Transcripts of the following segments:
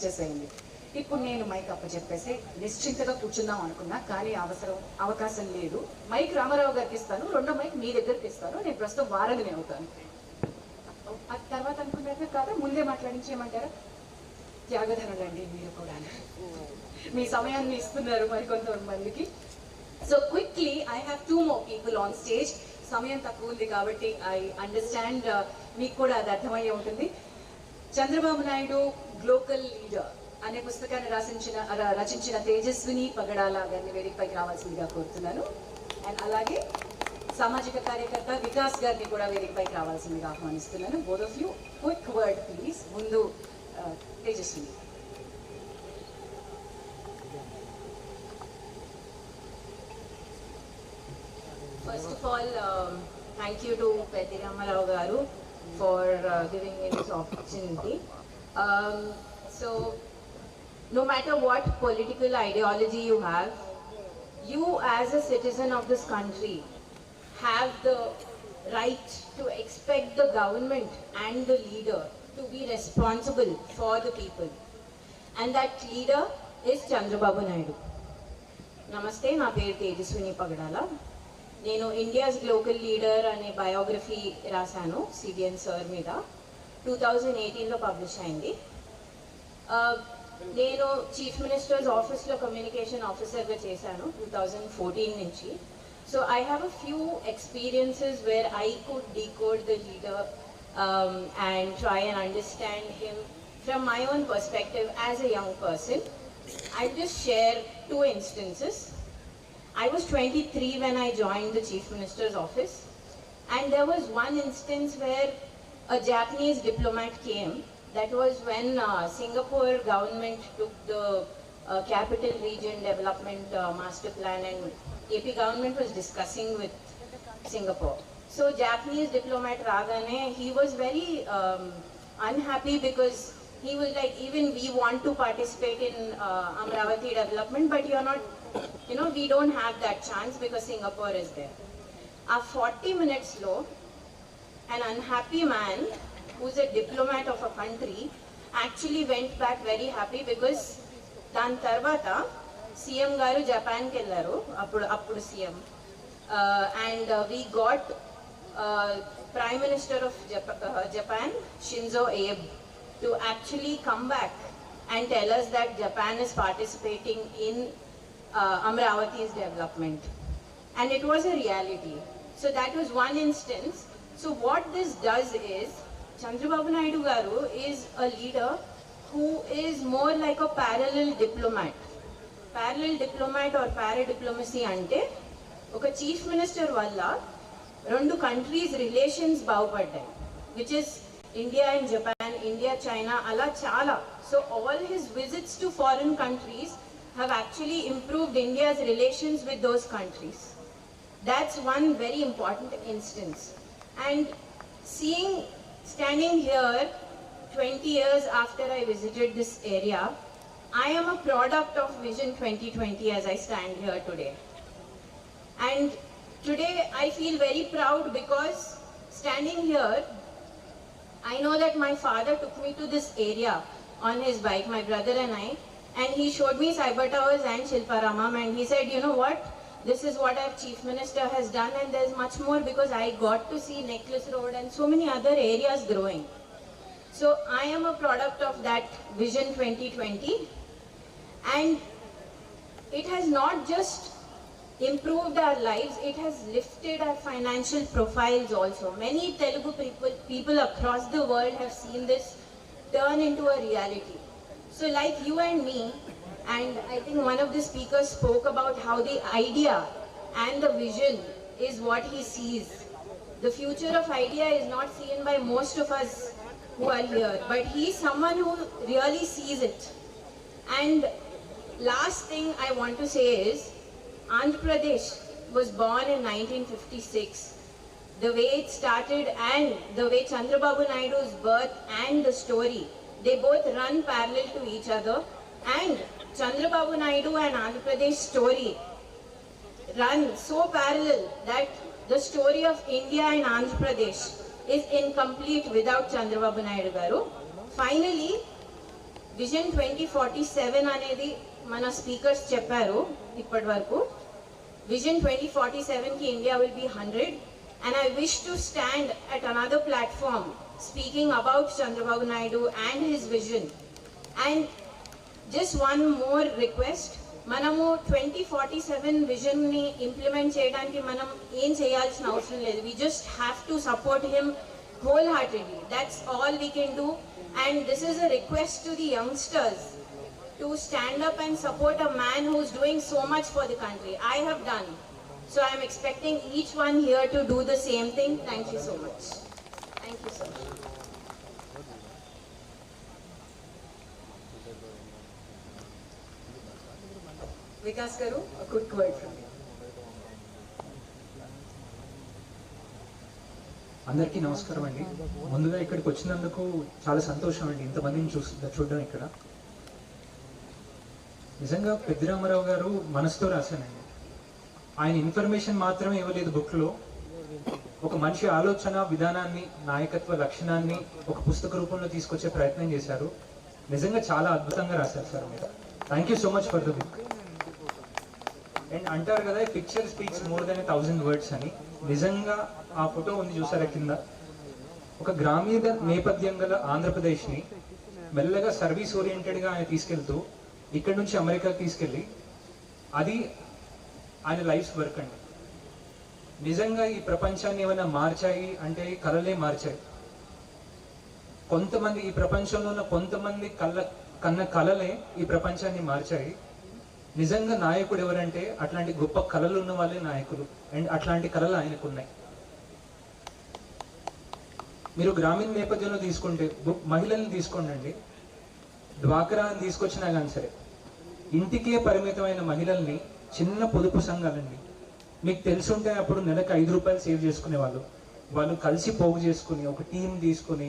ఇచ్చేసేయండి. ఇప్పుడు నేను మైక్ అప్పచెప్పేసి నిశ్చింతగా కూర్చుందాం అనుకున్నా కానీ అవసరం అవకాశం లేదు. మైక్ రామారావు గారికి ఇస్తాను రెండో మైక్ మీ దగ్గరికి ఇస్తాను. నేను ప్రస్తుతం వారధిని అవుతాను. ఆ తర్వాత అనుకున్నారా కాదా ముందే మాట్లాడించేయమంటారా త్యాగధనులండి మీరు కూడా. మీ సమయాన్ని ఇస్తున్నారు మరికొంతమందికి so quickly I have two more people on stage సమయం తక్కువ ఉంది కాబట్టి ఐ అండర్స్టాండ్ uh, మీకు కూడా అది అర్థమయ్యే ఉంటుంది. చంద్రబాబు నాయుడు గ్లోకల్ లీడర్ అనే పుస్తకాన్ని రచించిన రచించిన తేజస్విని పగడాల గారిని వేదికపైకి రావాల్సిందిగా కోరుతున్నాను. అండ్ అలాగే సామాజిక కార్యకర్త వికాస్ గారిని కూడా వేదికపైకి రావాల్సిందిగా ఆహ్వానిస్తున్నాను. Both of you quick word please ముందు uh, Tejaswini. First of all thank you to to Ramarao గారు. for uh, giving me this opportunity. Um, so, no matter what political ideology you have, you as a citizen of this country have the right to expect the government and the leader to be responsible for the people. And that leader is Chandrababu Naidu. Namaste, na peru Tejaswini Pagadala. నేను India's glocal leader అనే biography రాశాను CBN sir మీద. Two thousand ఎయిటీన్లో publish అయింది. ఆ, నేను chief ministers ఆఫీస్లో communication ఆఫీసర్గా చేశాను టూ థౌజండ్ ఫోర్టీన్ నుంచి. So I have a few experiences where I could decode the leader and try and understand him from my own perspective as a young person I'll just share two instances. I was 23 when I joined the Chief Minister's office, and there was one instance where a Japanese diplomat came. That was when uh, Singapore government took the uh, capital region development uh, master plan, and AP government was discussing with Singapore. So Japanese diplomat Ragane, he was very um, unhappy because he was like, even we want to participate in uh, Amravati development, but you're not, you know, we don't have that chance because Singapore is there. A 40 minutes low, an unhappy man who's a diplomat of a country actually went back very happy because దాని తర్వాత CM గారు జపాన్కి వెళ్ళారు అప్పుడు అప్పుడు CM and we got prime minister of Japan Shinzo Abe to actually come back and tell us that Japan is participating in uh, Amravati's development. And it was a reality. So that was one instance. So what this does is, Chandrababu Naidu Garu is a leader who is more like a parallel diplomat. Parallel diplomat or paradiplomacy అంటే ఒక chief minister వల్ల రెండు countries relations బాగుపడ్డాయి which is India and Japan India China అలా చాలా so all his visits to foreign countries have actually improved India's relations with those countries. That's one very important instance. And seeing, standing here 20 years after I visited this area, I am a product of Vision 2020 as I stand here today. And today I feel very proud because standing here, I know that my father took me to this area on his bike, my brother and I, and he showed me Cyber Towers and Shilparamam and he said, you know what, this is what our chief minister has done and there's much more because I got to see Necklace Road and so many other areas growing. So I am a product of that Vision 2020 and it has not just improved our lives, it has lifted our financial profiles also. Many Telugu people, people across the world have seen this turn into a reality. So like you and me, and I think one of the speakers spoke about how the idea and the vision is what he sees. The future of idea is not seen by most of us who are here, but he's someone who really sees it. And last thing I want to say is, Andhra Pradesh was born in 1956. The way it started and the way Chandrababu Naidu's birth and the story, they both run parallel to each other. And Chandrababu Naidu and Andhra Pradesh story run so parallel that the story of India and Andhra Pradesh is incomplete without Chandrababu Naidu Garu. Finally, vision twenty forty seven అనేది మన speakers చెప్పారు ఇప్పటి వరకు vision twenty forty సెవెన్కి India will be hundred and I wish to stand at another platform speaking about Chandrababu Naidu and his vision and just one more request మనము twenty forty seven విజన్ని implement చేయడానికి మనం ఏం చేయాల్సిన అవసరం లేదు we just have to support him wholeheartedly that's all we can do and this is a request to the youngsters to stand up and support a man who's doing so much for the country. I have done. So I'm expecting each one here to do the same thing. Thank you so much. Thank you so much. Vikas గారు quick word from అందరికీ నమస్కారం అండి. ముందుగా ఇక్కడికి వచ్చినందుకు చాలా సంతోషం అండి. ఇంతమందిని చూసి చూడడం ఇక్కడ. నిజంగా పెద్దిరామారావు గారు మనసుతో రాశానండి ఆయన ఇన్ఫర్మేషన్ మాత్రమే ఇవ్వలేదు బుక్లో. ఒక మనిషి ఆలోచన విధానాన్ని నాయకత్వ లక్షణాన్ని ఒక పుస్తక రూపంలో తీసుకొచ్చే ప్రయత్నం చేశారు. నిజంగా చాలా అద్భుతంగా రాశారు సార్ మీరు. Thank you so much for the book and అంటారు కదా picture speaks more than thousand words అని. నిజంగా ఆ ఫోటో ఉంది చూసారా కింద? ఒక గ్రామీణ నేపథ్యం గల ఆంధ్రప్రదేశ్ని మెల్లగా సర్వీస్ ఓరియంటెడ్గా ఆయన తీసుకెళ్తూ ఇక్కడ నుంచి అమెరికా తీసుకెళ్ళి అది ఆయన లైఫ్ వర్క్ అండి. నిజంగా ఈ ప్రపంచాన్ని ఏమైనా మార్చాయి అంటే కళలే మార్చాయి. కొంతమంది ఈ ప్రపంచంలో ఉన్న కొంతమంది కళ్ళ కన్న కళలే ఈ ప్రపంచాన్ని మార్చాయి. నిజంగా నాయకుడు ఎవరంటే అట్లాంటి గొప్ప కళలు ఉన్న వాళ్ళే నాయకులు. అండ్ అట్లాంటి కళలు ఆయనకు ఉన్నాయి మీరు గ్రామీణ నేపథ్యంలో తీసుకుంటే మహిళల్ని తీసుకోండి డ్వాక్రా అని తీసుకొచ్చినా కానీ సరే ఇంటికే పరిమితమైన మహిళల్ని చిన్న పొదుపు సంఘాలండి. మీకు తెలుసుంటే అప్పుడు నెలకు ఐదు రూపాయలు సేవ్ చేసుకునేవాళ్ళు. వాళ్ళు కలిసి పోగు చేసుకుని ఒక టీం తీసుకుని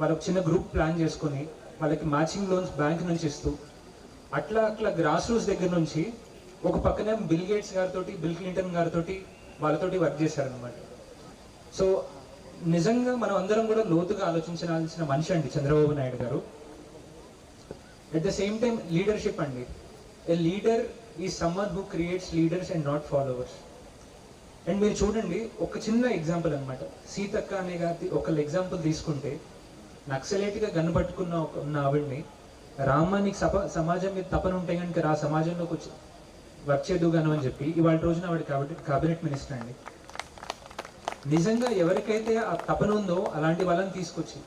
వాళ్ళ చిన్న గ్రూప్ ప్లాన్ చేసుకుని వాళ్ళకి మ్యాచింగ్ లోన్స్ బ్యాంక్ నుంచి ఇస్తూ అట్లా అట్లా గ్రాస్ రూట్స్ దగ్గర నుంచి ఒక పక్కనే బిల్ గేట్స్ గారితో బిల్ క్లింటన్ గారితో వాళ్ళతోటి వర్క్ చేశారనమాట సో నిజంగా మనం అందరం కూడా లోతుగా ఆలోచించాల్సిన మనిషి అండి చంద్రబాబు నాయుడు గారు. At the same time leadership అండి. ఎ లీడర్ ఈ summer who creates leaders and not followers and మీరు చూడండి ఒక చిన్న ఎగ్జాంపుల్ అనమాట సీతక్క అనే గారి ఒక ఎగ్జాంపుల్ తీసుకుంటే నక్సలేట్గా గన్ను పట్టుకున్న ఒక ఉన్న ఆవిడ్ని రామ్మ నీకు సప సమాజం మీద తపన ఉంటే కనుక రా సమాజంలోకి వచ్చి వర్క్ చేదుగాను అని చెప్పి ఇవాళ రోజున ఆవిడ కాబట్టి కేబినెట్ మినిస్టర్ అండి. నిజంగా ఎవరికైతే ఆ తపన ఉందో అలాంటి వాళ్ళని తీసుకొచ్చి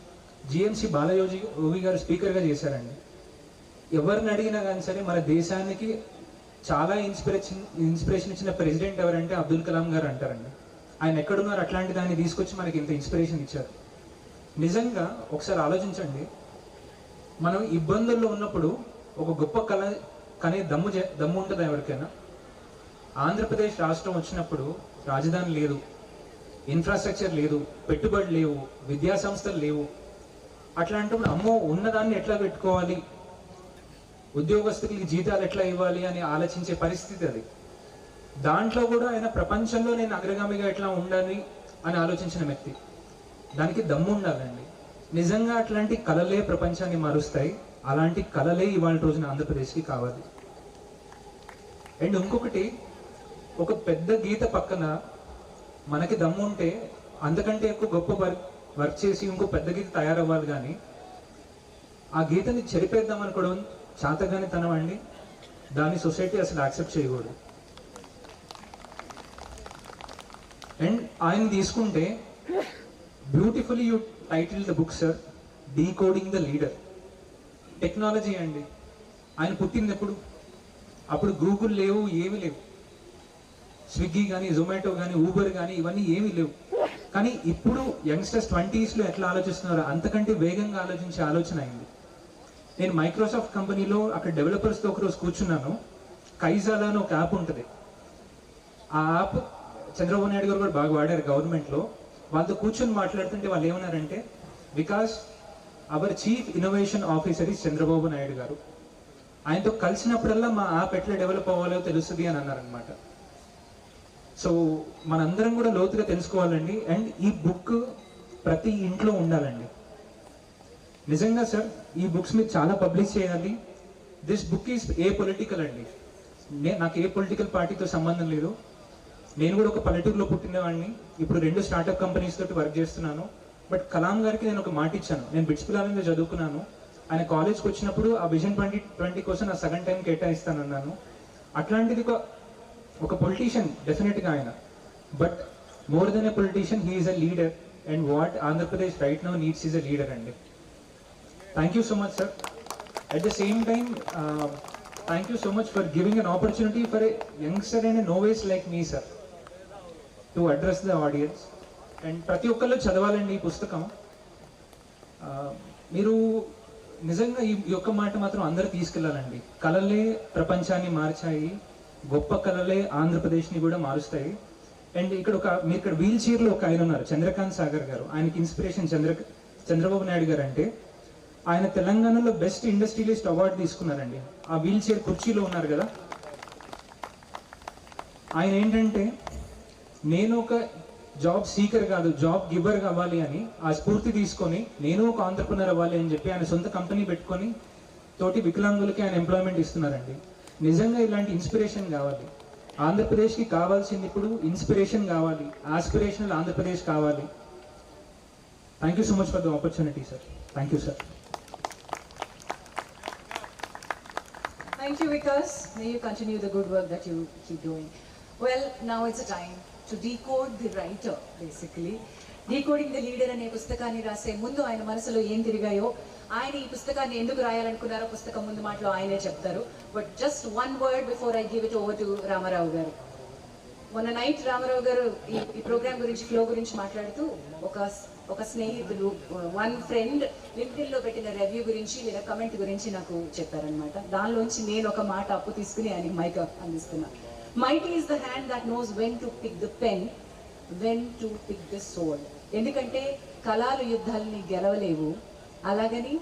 జిఎంసి బాలయోజి ఓవి గారు స్పీకర్గా చేశారండి. ఎవరిని అడిగినా కానీ సరే మన దేశానికి చాలా ఇన్స్పిరేషన్ ఇన్స్పిరేషన్ ఇచ్చిన ప్రెసిడెంట్ ఎవరంటే అబ్దుల్ కలాం గారు అంటారండి. ఆయన ఎక్కడున్నారు అట్లాంటి దాన్ని తీసుకొచ్చి మనకి ఇంత ఇన్స్పిరేషన్ ఇచ్చారు. నిజంగా ఒకసారి ఆలోచించండి. మనం ఇబ్బందుల్లో ఉన్నప్పుడు ఒక గొప్ప కళ కనే దమ్ము దమ్ము ఉంటుందా ఎవరికైనా? ఆంధ్రప్రదేశ్ రాష్ట్రం వచ్చినప్పుడు రాజధాని లేదు ఇన్ఫ్రాస్ట్రక్చర్ లేదు పెట్టుబడి లేవు విద్యా సంస్థలు లేవు. అట్లాంటప్పుడు అమ్మో ఉన్నదాన్ని ఎట్లా పెట్టుకోవాలి? ఉద్యోగస్తులకి జీతాలు ఎట్లా ఇవ్వాలి అని ఆలోచించే పరిస్థితి అది. దాంట్లో కూడా ఆయన ప్రపంచంలో నేను అగ్రగామిగా ఎట్లా ఉండాలి అని ఆలోచించిన వ్యక్తి. దానికి దమ్ము ఉండాలండి. నిజంగా అట్లాంటి కళలే ప్రపంచాన్ని మారుస్తాయి. అలాంటి కళలే ఇవాళ రోజున ఆంధ్రప్రదేశ్కి కావాలి. అండ్ ఇంకొకటి ఒక పెద్ద గీత పక్కన మనకి దమ్ము ఉంటే అంతకంటే ఎక్కువ గొప్ప వర్క్ వర్క్ చేసి ఇంకో పెద్ద గీత తయారవ్వాలి కానీ ఆ గీతని చెరిపేద్దాం అనుకోవడం చాతగాని తనం అండి. దాన్ని సొసైటీ అసలు యాక్సెప్ట్ చేయకూడదు. అండ్ ఆయన తీసుకుంటే beautifully you title the book sir decoding the leader technology అండి. ఆయన పుట్టింది ఎప్పుడు అప్పుడు గూగుల్ లేవు ఏమీ లేవు. స్విగ్గీ కానీ జొమాటో కానీ ఊబర్ కానీ ఇవన్నీ ఏమీ లేవు. కానీ ఇప్పుడు యంగ్స్టర్స్ ట్వంటీస్లో ఎట్లా ఆలోచిస్తున్నారో అంతకంటే వేగంగా ఆలోచించే ఆలోచన అయింది. నేను మైక్రోసాఫ్ట్ కంపెనీలో అక్కడ డెవలపర్స్తో ఒకరోజు కూర్చున్నాను. కైజాలా అని ఒక యాప్ ఉంటుంది. ఆ యాప్ చంద్రబాబు నాయుడు గారు కూడా బాగా వాడారు గవర్నమెంట్లో. వాళ్ళతో కూర్చొని మాట్లాడుతుంటే వాళ్ళు ఏమన్నారంటే because our chief innovation officer is Chandrababu Naidu garu. ఆయనతో కలిసినప్పుడల్లా మా యాప్ ఎట్లా డెవలప్ అవ్వాలో తెలుస్తుంది అని అన్నారనమాట సో మనందరం కూడా లోతుగా తెలుసుకోవాలండి. అండ్ ఈ బుక్ ప్రతి ఇంట్లో ఉండాలండి. నిజంగా సార్ ఈ బుక్స్ మీరు చాలా పబ్లిష్ చేయాలి. This book is a political అండి. నాకు ఏ పొలిటికల్ పార్టీతో సంబంధం లేదు. నేను కూడా ఒక పల్లెటూరులో పుట్టినవాడిని. ఇప్పుడు రెండు స్టార్టప్ కంపెనీస్ తోటి వర్క్ చేస్తున్నాను. బట్ కలాం గారికి నేను ఒక మాట ఇచ్చాను. నేను బిట్స్ పిల్లలంలో చదువుకున్నాను. ఆయన కాలేజ్కి వచ్చినప్పుడు ఆ విజన్ ట్వంటీ ట్వంటీ కోసం నా సగం టైం కేటాయిస్తానన్నాను. అట్లాంటిది ఒక ఒక పొలిటీషియన్ డెఫినెట్గా ఆయన. But more than a politician he's a leader and what Andhra Pradesh right now needs is a leader అండి. Thank you so much sir at the same time thank you so much for giving an opportunity for a youngster and novice like me sir to address the audience and ప్రతి ఒక్కళ్ళు చదవాలండి ఈ పుస్తకం. మీరు నిజంగా ఈ ఈ యొక్క మాట మాత్రం అందరూ తీసుకెళ్ళాలండి. కళలే ప్రపంచాన్ని మార్చాయి. గొప్ప కళలే ఆంధ్రప్రదేశ్ని కూడా మారుస్తాయి. అండ్ ఇక్కడ ఒక మీరు ఇక్కడ వీల్ చైర్లో ఒక ఆయన ఉన్నారు చంద్రకాంత్ సాగర్ గారు. ఆయనకి ఇన్స్పిరేషన్ చంద్ర చంద్రబాబు నాయుడు గారు అంటే ఆయన తెలంగాణలో బెస్ట్ ఇండస్ట్రియలిస్ట్ అవార్డు తీసుకున్నారండి. ఆ వీల్ చైర్ కుర్చీలో ఉన్నారు కదా. ఆయన ఏంటంటే నేను ఒక జాబ్ సీకర్ కాదు జాబ్ గివర్ అవ్వాలి అని ఆ స్ఫూర్తి తీసుకొని నేను ఒక ఆంటర్ప్రినర్ అవ్వాలి అని చెప్పి ఆయన సొంత కంపెనీ పెట్టుకొని తోటి వికలాంగులకి ఆయన ఎంప్లాయ్మెంట్ ఇస్తున్నారండి. నిజంగా ఇలాంటి ఇన్స్పిరేషన్ కావాలి. ఆంధ్రప్రదేశ్కి కావాల్సింది ఇప్పుడు ఇన్స్పిరేషన్ కావాలి. ఆస్పిరేషనల్ ఆంధ్రప్రదేశ్ కావాలి. Thank you so much for the opportunity sir thank you sir Thank you, Vikas. May you continue the good work that you keep doing. Well, now it's a time. To decode the writer basically decoding the leader అనే పుస్తకాన్ని రాసే ముందు ఆయన మనసులో ఏం తిరిగాయో ఆయన ఈ పుస్తకాన్ని ఎందుకు రాయాలనుకున్నారో పుస్తకం ముందు మాటలో ఆయనే చెప్తారు. But just one word before I give it over to Rama Rao garu. మొన్న నైట్ రామారావు గారు ఈ ఈ ప్రోగ్రామ్ గురించి ఫ్లో గురించి మాట్లాడుతూ ఒక ఒక స్నేహితులు వన్ ఫ్రెండ్ లింక్డిన్లో పెట్టిన రివ్యూ గురించి లేదా కమెంట్ గురించి నాకు చెప్పారనమాట దానిలోంచి నేను ఒక మాట అప్పు తీసుకుని ఆయనకి మైక్ అందిస్తున్నాను mighty is the hand that knows when to pick the pen when to pick the soul ఎందుకంటే కళాలు యుద్ధాలని గెలవలేవు. అలాగని